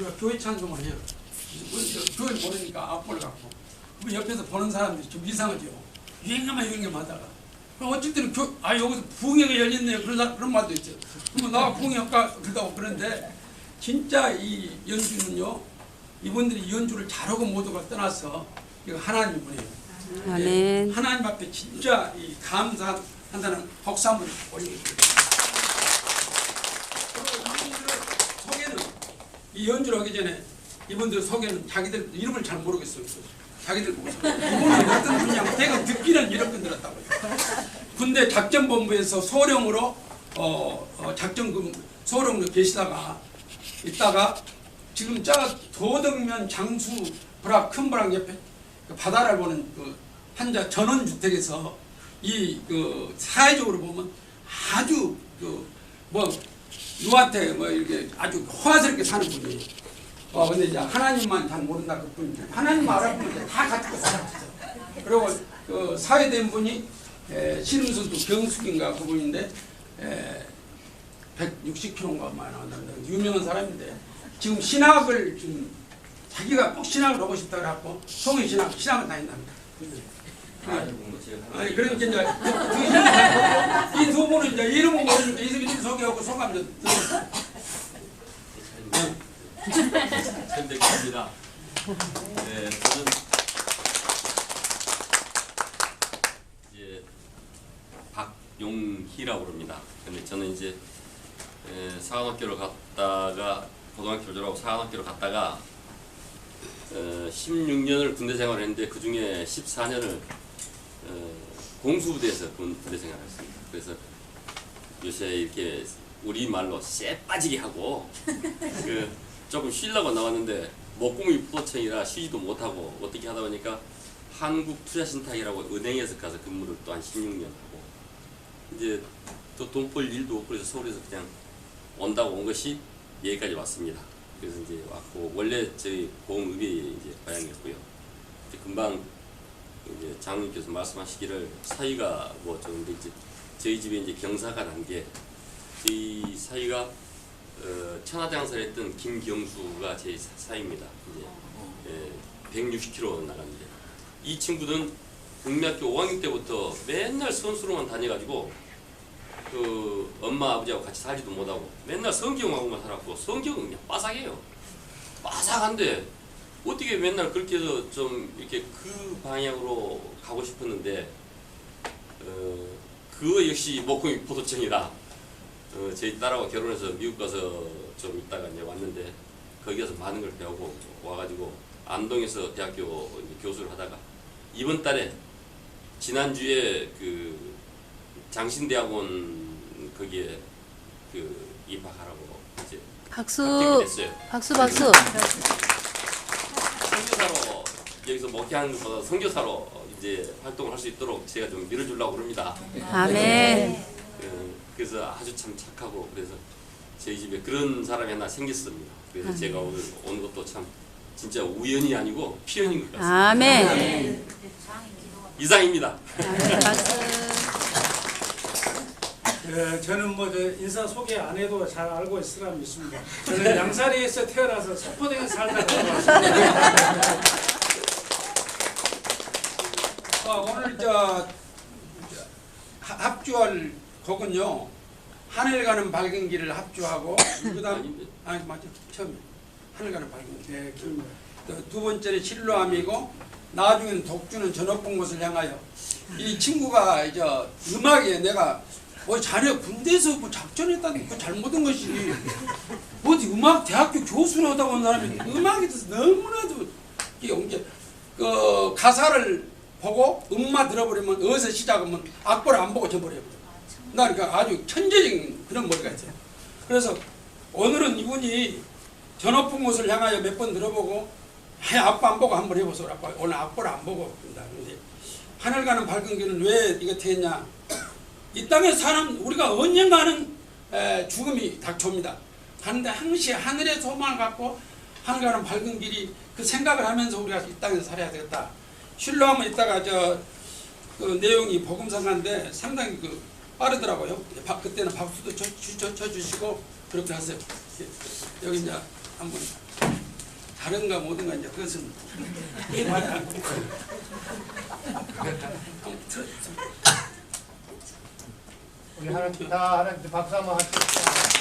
우리가 교회 찬송을 해요. 교회 모르니까 악보를 갖고 그 옆에서 보는 사람들이 좀 이상하죠. 유행가만 유행가만 하다가 그럼 어쩔 때는 교, 아 여기서 부흥회가 열렸네요. 그런 사- 그런 말도 있죠. 그러면 나 부흥회가 그러다고 그런데 진짜 이 연주는요. 이분들이 연주를 잘하고 못하고 떠나서 이거 하나님 분이에요. 아멘. 하나님 앞에 진짜 이 감사한다는 복사물을 올리고 있습니다. 그리고 이분들 소개는 이 연주를 하기 전에 이분들 소개는 자기들 이름을 잘 모르겠어요. 자기들 보고. 이분은 어떤 분이냐면 내가 듣기는 이렇게 들었다고요. 군대 작전본부에서 소령으로 어, 어 작전금 소령으로 계시다가 있다가 지금 저 도덕면 장수 불악 큰 불악 옆에 그 바다를 보는 그 한자 전원 주택에서 이 그 사회적으로 보면 아주 그뭐 누구한테 뭐 이렇게 아주 호화스럽게 사는 분이에요. 어 근데 이제 하나님만 잘 모른다 그뿐 하나님 알아보면 이제 다 가지고 살았죠. 그리고 그 사회된 분이 에, 신음선도 경숙인가 그분인데 에, 160kg인가 많이 나온다는데 유명한 사람인데 지금 신학을 지금 자기가 꼭 신학을 하고 싶다 그래갖고 송이 신학 신학을 다닌답니다. 아니 그러니까 이제 이두 분은 이제 이름은 모르니까 이름 소개하고 소감 좀. 선택입니다. 네, 저는 이제 박용희라고 그럽니다. 근데 저는 이제 에, 사관학교를 갔다가 고등학교 졸업하고 사관학교를 갔다가 어, 16년을 군대 생활을 했는데 그 중에 14년을 어, 공수부대에서 군- 군대 생활을 했습니다. 그래서 요새 이렇게 우리 말로 쎄 빠지게 하고 그 조금 쉬려고 나왔는데 목공이 부도청이라 쉬지도 못하고 어떻게 하다 보니까 한국투자신탁이라고 은행에서 가서 근무를 또 한 16년 하고 이제 또 돈 벌 일도 없고 그래서 서울에서 그냥 온다고 온 것이 여기까지 왔습니다. 그래서 이제 왔고 원래 저희 공업이 이제 고향이었고요. 이제 금방 이제 장로님께서 말씀하시기를 사이가 뭐좀 이제 저희 집에 이제 경사가 난 게 저희 사이가 어, 천하장사를 했던 김경수가 제 사- 사이입니다. 이제 예, 160km 나갔는데 이 친구는 국민학교 5학년 때부터 맨날 선수로만 다녀가지고 그 엄마 아버지하고 같이 살지도 못하고 맨날 성경하고만 살았고 성경은 그냥 빠삭해요. 빠삭한데 어떻게 맨날 그렇게 해서 좀 이렇게 그 방향으로 가고 싶었는데 어, 그거 역시 목공이 포도청이다. 어, 저희 딸하고 결혼해서 미국 가서 좀 있다가 이제 왔는데 거기 가서 많은 걸 배우고 와가지고 안동에서 대학교 교수를 하다가 이번 달에 지난주에 그 장신대학원 거기에 그 입학하라고 이제 박수. 박수 박수. 선교사로 여기서 목회하는 것보다 선교사로 이제 활동을 할 수 있도록 제가 좀 밀어주려고 그럽니다. 아멘. 어, 그래서 아주 참 착하고 그래서 저희 집에 그런 사람이 하나 생겼습니다. 그래서 제가 오늘 온 것도 참 진짜 우연이 아니고 필연인 것 같습니다. 아멘. 이상입니다. 아멘. 예, 저는 뭐저 인사 소개 안 해도 잘 알고 있을 사람이 있습니다. 저는 양사리에서 태어나서 서포대에 살다가 왔습니다. 어, 오늘 저 하- 합주할 곡은요 하늘 가는 밝은 길을 합주하고 그다음. 아니 맞죠 처음에 하늘 가는 밝은 길. 네, 그, 또두 번째는 실로함이고 나중에는 독주는 저 높은 곳을 향하여 이 친구가 이제 음악에 내가 뭐 자네 군대에서 뭐 작전했다는 그 잘못한 것이 어디 음악 대학교 교수를 하다 온 사람이 음악에 대해서 너무나도 이게 그 가사를 보고 음만 들어버리면 어디서 시작하면 악보를 안 보고 저버려요. 나 그러니까 아주 천재적인 그런 머리가 있어요. 그래서 오늘은 이분이 저 높은 곳을 향하여 몇 번 들어보고 해 악보 안 보고 한번 해보세요. 악보. 오늘 악보를 안 보고 하늘 가는 밝은 길은 왜 이렇게 했냐? 이 땅에 사는 우리가 언젠가는 에, 죽음이 닥쳐옵니다. 하는데 항시 하늘의 소망을 갖고 하늘 가는 밝은 길이 그 생각을 하면서 우리가 이 땅에서 살아야 되겠다. 실로하면 이따가 저 그 내용이 복음상가인데 상당히 그 빠르더라고요. 바- 그때는 박수도 쳐, 쳐, 쳐 주시고 그렇게 하세요. 여기 이제 한번 다른가 뭐든가 이제 그것은 말이 안. 아무튼 우리 하나님 다 하나님 박수 한번 하십시오. 박수.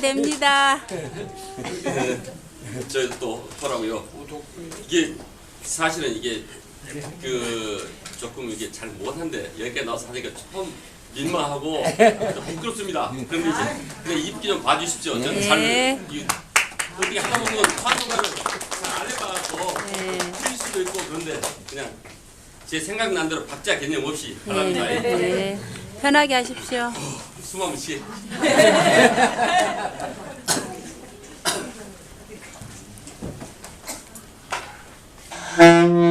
됩니다. 저또 토라고요. 이게 사실은 이게 그 조금 이게 잘 못한데 여기까지 나와서 하니까 좀 민망하고 좀 부끄럽습니다. 그런데 이제 그냥 입기 좀 봐주십시오. 저는 잘 네. 이, 어떻게 하다 보면 화성가를 잘안 네. 틀릴 수도 있고 그런데 그냥 제 생각난 대로 박자 개념 없이 네. 하랍니다. 네. 편하게 하십시오. 숨 한번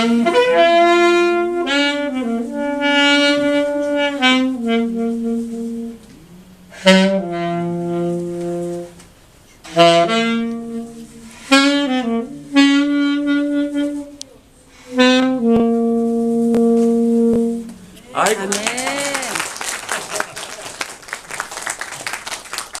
and